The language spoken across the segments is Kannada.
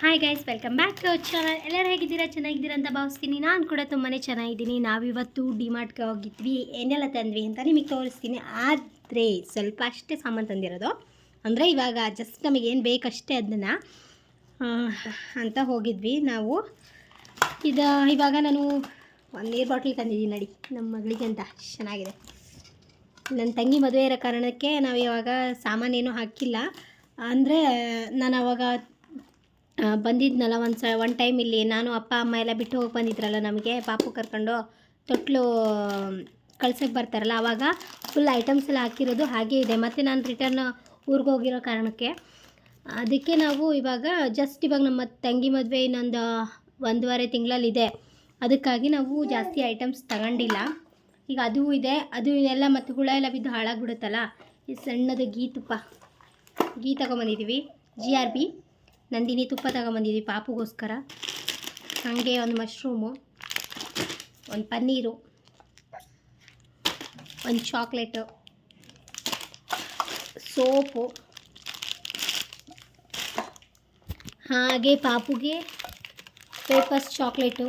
Hi guys welcome back to channel ಎಲ್ಲರೂ ಹೇಗಿದ್ದೀರಾ? ಚೆನ್ನಾಗಿದ್ದೀರಾ ಅಂತ ಭಾವಿಸ್ತೀನಿ. ನಾನು ಕೂಡ ತುಂಬಾ ಚೆನ್ನಾಗಿದ್ದೀನಿ. ನಾವಿವತ್ತು ಡಿಮಾರ್ಟ್ಗೆ ಹೋಗಿದ್ವಿ. ಏನೆಲ್ಲ ತಂದ್ವಿ ಅಂತ ನಿಮಗೆ ತೋರಿಸ್ತೀನಿ. ಆದರೆ ಸ್ವಲ್ಪ ಅಷ್ಟೇ ಸಾಮಾನು ತಂದಿರೋದು. ಅಂದರೆ ಇವಾಗ ಜಸ್ಟ್ ನಮಗೆ ಏನು ಬೇಕಷ್ಟೇ ಅದನ್ನು ಅಂತ ಹೋಗಿದ್ವಿ ನಾವು. ಇದು, ಇವಾಗ ನಾನು ಒಂದು ನೀರು ಬಾಟ್ಲ್ ತಂದಿದ್ದೀನಿ ನಡಿ. ನಮ್ಮ ಮಗಳಿಗೆ ಅಂತ. ಚೆನ್ನಾಗಿದೆ. ನನ್ನ ತಂಗಿ ಮದುವೆ ಇರೋ ಕಾರಣಕ್ಕೆ ನಾವು ಇವಾಗ ಸಾಮಾನೇನು ಹಾಕಿಲ್ಲ. ಅಂದರೆ ನಾನು ಅವಾಗ ಬಂದಿದ್ನಲ್ಲ ಒಂದು ಸ ಒನ್ ಟೈಮ್ ಇಲ್ಲಿ ನಾನು ಅಪ್ಪ, ಅಮ್ಮ ಎಲ್ಲ ಬಿಟ್ಟು ಹೋಗಿ ಬಂದಿದ್ರಲ್ಲ ನಮಗೆ, ಪಾಪು ಕರ್ಕೊಂಡು ತೊಟ್ಲು ಕಳ್ಸಕ್ಕೆ ಬರ್ತಾರಲ್ಲ ಆವಾಗ ಫುಲ್ ಐಟಮ್ಸ್ ಎಲ್ಲ ಹಾಕಿರೋದು ಹಾಗೇ ಇದೆ. ಮತ್ತು ನಾನು ರಿಟರ್ನ್ ಊರಿಗೆ ಹೋಗಿರೋ ಕಾರಣಕ್ಕೆ ಅದಕ್ಕೆ ನಾವು ಇವಾಗ ಜಸ್ಟ್ ಇವಾಗ ನಮ್ಮ ತಂಗಿ ಮದುವೆ ಇನ್ನೊಂದು ಒಂದೂವರೆ ತಿಂಗಳಲ್ಲಿದೆ ಅದಕ್ಕಾಗಿ ನಾವು ಜಾಸ್ತಿ ಐಟಮ್ಸ್ ತಗೊಂಡಿಲ್ಲ. ಈಗ ಅದು ಇದೆ, ಅದು ಇದೆಲ್ಲ ಮತ್ತು ಹುಳ ಎಲ್ಲ ಬಿದ್ದು ಹಾಳಾಗ್ಬಿಡುತ್ತಲ್ಲ, ಈ ಸಣ್ಣದು ಗೀ ತುಪ್ಪ ಗೀ ತಗೊಂಬಂದಿದ್ದೀವಿ ಜಿ ಆರ್ ಬಿ ನಂದಿನಿ ತುಪ್ಪ ತಗೊಂಬಂದಿದ್ವಿ ಪಾಪುಗೋಸ್ಕರ. ಹಾಗೆ ಒಂದು ಮಶ್ರೂಮು, ಒಂದು ಪನ್ನೀರು, ಒಂದು ಚಾಕ್ಲೇಟು, ಸೋಪು. ಹಾಗೆ ಪಾಪುಗೆ ಪೇಪರ್ಸ್ ಚಾಕ್ಲೇಟು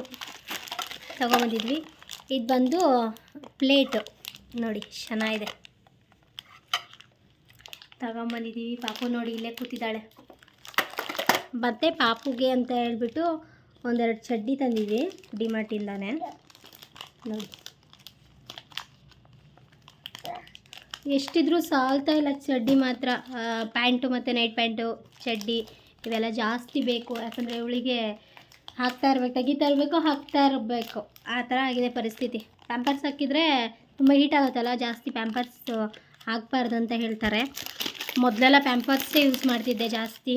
ತಗೊಂಬಂದಿದ್ವಿ. ಇದು ಬಂದು ಪ್ಲೇಟು. ನೋಡಿ, ಚೆನ್ನಾಗಿದೆ. ತಗೊಂಬಂದಿದ್ದೀವಿ. ಪಾಪು ನೋಡಿ, ಇಲ್ಲೇ ಕೂತಿದ್ದಾಳೆ. ಮತ್ತು ಪಾಪುಗೆ ಅಂತ ಹೇಳ್ಬಿಟ್ಟು ಒಂದೆರಡು ಚಡ್ಡಿ ತಂದಿದ್ವಿ ಡಿಮಾರ್ಟಿಂದಾನೆ ನೋಡಿ. ಎಷ್ಟಿದ್ರೂ ಸಾಲ್ತಾ ಇಲ್ಲ ಚಡ್ಡಿ ಮಾತ್ರ. ಪ್ಯಾಂಟು ಮತ್ತು ನೈಟ್ ಪ್ಯಾಂಟು, ಚಡ್ಡಿ ಇವೆಲ್ಲ ಜಾಸ್ತಿ ಬೇಕು. ಯಾಕಂದರೆ ಇವಳಿಗೆ ಹಾಕ್ತಾ ಇರ್ಬೇಕು, ತೆಗಿತಾ ಇರಬೇಕು, ಹಾಕ್ತಾ ಇರಬೇಕು. ಆ ಥರ ಆಗಿದೆ ಪರಿಸ್ಥಿತಿ. ಪ್ಯಾಂಪರ್ಸ್ ಹಾಕಿದರೆ ತುಂಬ ಹೀಟ್ ಆಗುತ್ತಲ್ಲ, ಜಾಸ್ತಿ ಪ್ಯಾಂಪರ್ಸ್ ಹಾಕ್ಬಾರ್ದು ಅಂತ ಹೇಳ್ತಾರೆ. ಮೊದಲೆಲ್ಲ ಪ್ಯಾಂಪರ್ಸೇ ಯೂಸ್ ಮಾಡ್ತಿದ್ದೆ ಜಾಸ್ತಿ.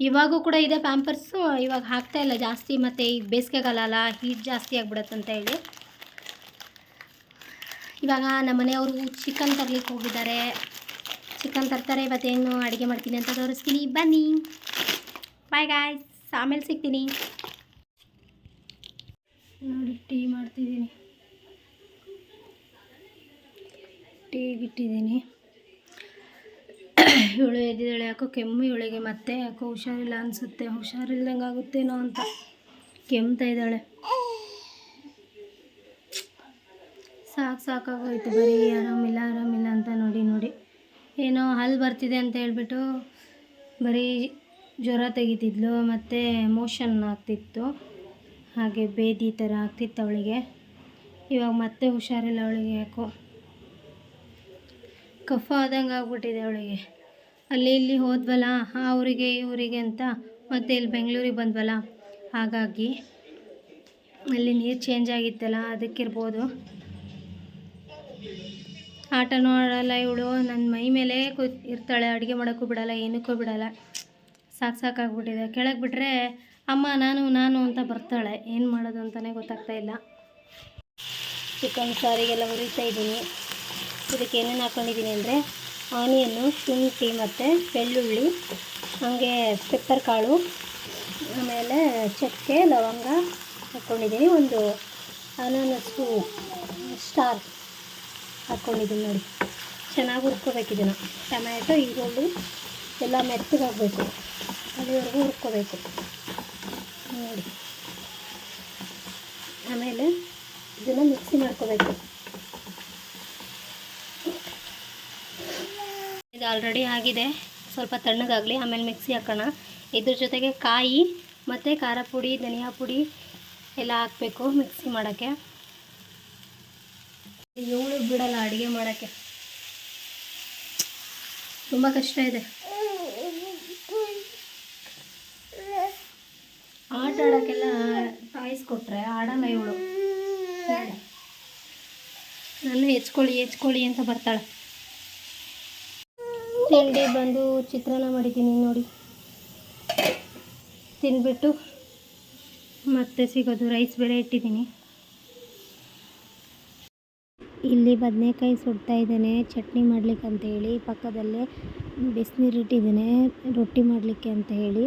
ಇವಾಗೂ ಕೂಡ ಇದೆ ಪ್ಯಾಂಪರ್ಸು ಇವಾಗ ಹಾಕ್ತಾ ಇಲ್ಲ ಜಾಸ್ತಿ, ಮತ್ತು ಈಗ ಬೇಸಿಗೆಗಾಲ ಅಲ್ಲ ಹೀಟ್ ಜಾಸ್ತಿ ಅಂತ ಹೇಳಿ. ಇವಾಗ ನಮ್ಮ ಮನೆಯವರು ಚಿಕನ್ ತರ್ಲಿಕ್ಕೆ ಹೋಗಿದ್ದಾರೆ. ಚಿಕನ್ ತರ್ತಾರೆ ಇವತ್ತೇನು ಅಡುಗೆ ಮಾಡ್ತೀನಿ ಅಂತ ತೋರಿಸ್ತೀನಿ. ಬನ್ನಿ. ಬಾಯ್ ಗಾಯ್ಸ್ ಆಮೇಲೆ ಸಿಗ್ತೀನಿ. ನೋಡಿ, ಟೀ ಮಾಡ್ತಿದ್ದೀನಿ. ಟೀ ಇಟ್ಟಿದ್ದೀನಿ ಇವಳು ಎದ್ದಿದ್ದಾಳೆ, ಯಾಕೋ ಕೆಮ್ಮು ಇವಳಿಗೆ, ಮತ್ತೆ ಯಾಕೋ ಹುಷಾರಿಲ್ಲ ಅನಿಸುತ್ತೆ. ಹುಷಾರಿಲ್ದಂಗೆ ಆಗುತ್ತೇನೋ ಅಂತ ಕೆಮ್ತಾ ಇದ್ದಾಳೆ. ಸಾಕು ಸಾಕಾಗೋಯ್ತು, ಬರೀ ಆರಾಮಿಲ್ಲ ಆರಾಮಿಲ್ಲ ಅಂತ ನೋಡಿ ನೋಡಿ. ಏನೋ ಹಲ್ಲು ಬರ್ತಿದೆ ಅಂತ ಹೇಳ್ಬಿಟ್ಟು ಬರೀ ಜ್ವರ ತೆಗಿತಿದ್ಲು, ಮತ್ತು ಮೋಷನ್ ಆಗ್ತಿತ್ತು. ಹಾಗೆ ಬೇದಿ ಥರ ಆಗ್ತಿತ್ತು ಅವಳಿಗೆ. ಇವಾಗ ಮತ್ತೆ ಹುಷಾರಿಲ್ಲ ಅವಳಿಗೆ, ಯಾಕೋ. ಕಫ ಆದಂಗೆ ಆಗ್ಬಿಟ್ಟಿದೆ ಅವಳಿಗೆ. ಅಲ್ಲಿ ಇಲ್ಲಿ ಹೋದ್ವಲ್ಲ? ಆ ಊರಿಗೆ ಈ ಅಂತ ಮತ್ತೆ ಇಲ್ಲಿ ಬೆಂಗಳೂರಿಗೆ ಬಂದ್ವಲ್ಲ? ಹಾಗಾಗಿ ಅಲ್ಲಿ ನೀರು ಚೇಂಜ್ ಆಗಿತ್ತಲ್ಲ, ಅದಕ್ಕಿರ್ಬೋದು. ಆಟನೂ ಆಡೋಲ್ಲ ಇವಳು. ನನ್ನ ಮೈ ಮೇಲೆ ಕೂತ್ ಇರ್ತಾಳೆ. ಅಡುಗೆ ಮಾಡೋಕ್ಕೂ ಬಿಡಲ್ಲ, ಏನಕ್ಕೂ ಬಿಡಲ್ಲ. ಸಾಕು ಸಾಕಾಗ್ಬಿಟ್ಟಿದೆ ಕೆಳಗೆ ಬಿಟ್ಟರೆ ಅಮ್ಮ, ನಾನು ನಾನು ಅಂತ ಬರ್ತಾಳೆ. ಏನು ಮಾಡೋದು ಅಂತಲೇ ಗೊತ್ತಾಗ್ತಾ ಇಲ್ಲ. ಚಿಕನ್ ಸಾರಿಗೆಲ್ಲ ಹುರಿತಾ ಇದ್ದೀನಿ. ಇದಕ್ಕೆ ಏನೇನು ಹಾಕ್ಕೊಂಡಿದ್ದೀನಿ ಅಂದರೆ ಆನಿಯನ್ನು, ಶುಂಠಿ ಮತ್ತು ಬೆಳ್ಳುಳ್ಳಿ, ಹಾಗೆ ಪೆಪ್ಪರ್ ಕಾಳು, ಆಮೇಲೆ ಚಕ್ಕೆ, ಲವಂಗ ಹಾಕ್ಕೊಂಡಿದ್ದೀನಿ ಒಂದು ಅನಾನಸು ಸ್ಟಾರ್ ಹಾಕ್ಕೊಂಡಿದ್ದೀನಿ ನೋಡಿ. ಚೆನ್ನಾಗಿ ಹುರ್ಕೋಬೇಕು ಇದನ್ನು. ಟೊಮ್ಯಾಟೊ, ಈರುಳ್ಳಿ ಎಲ್ಲ ಮೆತ್ತಗಾಗಬೇಕು ಅಲ್ಲಿವರೆಗೂ ಹುರ್ಕೋಬೇಕು. ನೋಡಿ. ಆಮೇಲೆ ಇದನ್ನು ಮಿಕ್ಸಿ ಮಾಡ್ಕೋಬೇಕು. ಆಲ್ರೆಡಿ ಆಗಿದೆ. ಸ್ವಲ್ಪ ತಣ್ಣಗಾಗಲಿ, ಆಮೇಲೆ ಮಿಕ್ಸಿ ಹಾಕೋಣ. ಇದ್ರ ಜೊತೆಗೆ ಕಾಯಿ ಮತ್ತು ಖಾರ ಪುಡಿ, ಧನಿಯಾ ಪುಡಿ ಎಲ್ಲ ಹಾಕಬೇಕು ಮಿಕ್ಸಿ ಮಾಡೋಕ್ಕೆ. ಏಳು ಬಿಡಲ್ಲ ಅಡುಗೆ ಮಾಡೋಕ್ಕೆ. ತುಂಬ ಕಷ್ಟ ಇದೆ. ಆಟ ಆಡೋಕ್ಕೆಲ್ಲ ಟಾಯ್ಸ್ ಕೊಟ್ಟರೆ ಆಡಲ್ಲ ಇವಳು. ನಾನು ಹೆಚ್ಕೊಳ್ಳಿ ಹೆಚ್ಕೊಳ್ಳಿ ಅಂತ ಬರ್ತಾಳೆ. ತಿಂಡಿ ಬಂದು ಚಿತ್ರಾನ್ನ ಮಾಡಿದ್ದೀನಿ ನೋಡಿ. ತಿಂದ್ಬಿಟ್ಟು ಮತ್ತೆ ಸಿಗೋದು ರೈಸ್ ಬೇರೆ ಇಟ್ಟಿದ್ದೀನಿ. ಇಲ್ಲಿ ಬದನೆಕಾಯಿ ಸುಡ್ತಾ ಇದ್ದೇನೆ, ಚಟ್ನಿ ಮಾಡ್ಲಿಕ್ಕೆ ಅಂತ ಹೇಳಿ ಪಕ್ಕದಲ್ಲೇ ಬಿಸಿನೀರು ಇಟ್ಟಿದ್ದೇನೆ, ರೊಟ್ಟಿ ಮಾಡಲಿಕ್ಕೆ ಅಂತ ಹೇಳಿ.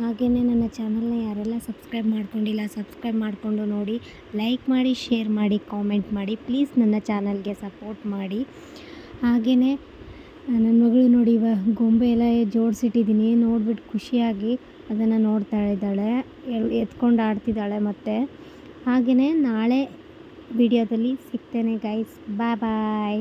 ಹಾಗೆಯೇ ನನ್ನ ಚಾನಲ್ನ ಯಾರೆಲ್ಲ ಸಬ್ಸ್ಕ್ರೈಬ್ ಮಾಡ್ಕೊಂಡಿಲ್ಲ ಸಬ್ಸ್ಕ್ರೈಬ್ ಮಾಡಿಕೊಂಡು ನೋಡಿ. ಲೈಕ್ ಮಾಡಿ ಶೇರ್ ಮಾಡಿ ಕಾಮೆಂಟ್ ಮಾಡಿ. ಪ್ಲೀಸ್ ನನ್ನ ಚಾನಲ್ಗೆ ಸಪೋರ್ಟ್ ಮಾಡಿ. ಹಾಗೆಯೇ ನನ್ನ ಮಗಳು ನೋಡಿ ಇವ ಗೊಂಬೆ ಎಲ್ಲ ಜೋಡಿಸಿಟ್ಟಿದ್ದೀನಿ ನೋಡ್ಬಿಟ್ಟು ಖುಷಿಯಾಗಿ ಅದನ್ನು ನೋಡ್ತಾ ಇದ್ದಾಳೆ ಎಲ್ ಎತ್ಕೊಂಡು ಆಡ್ತಿದ್ದಾಳೆ ಮತ್ತೆ. ಹಾಗೆಯೇ ನಾಳೆ ವಿಡಿಯೋದಲ್ಲಿ ಸಿಗ್ತೇನೆ ಗೈಸ್ ಬಾಯ್ ಬಾಯ್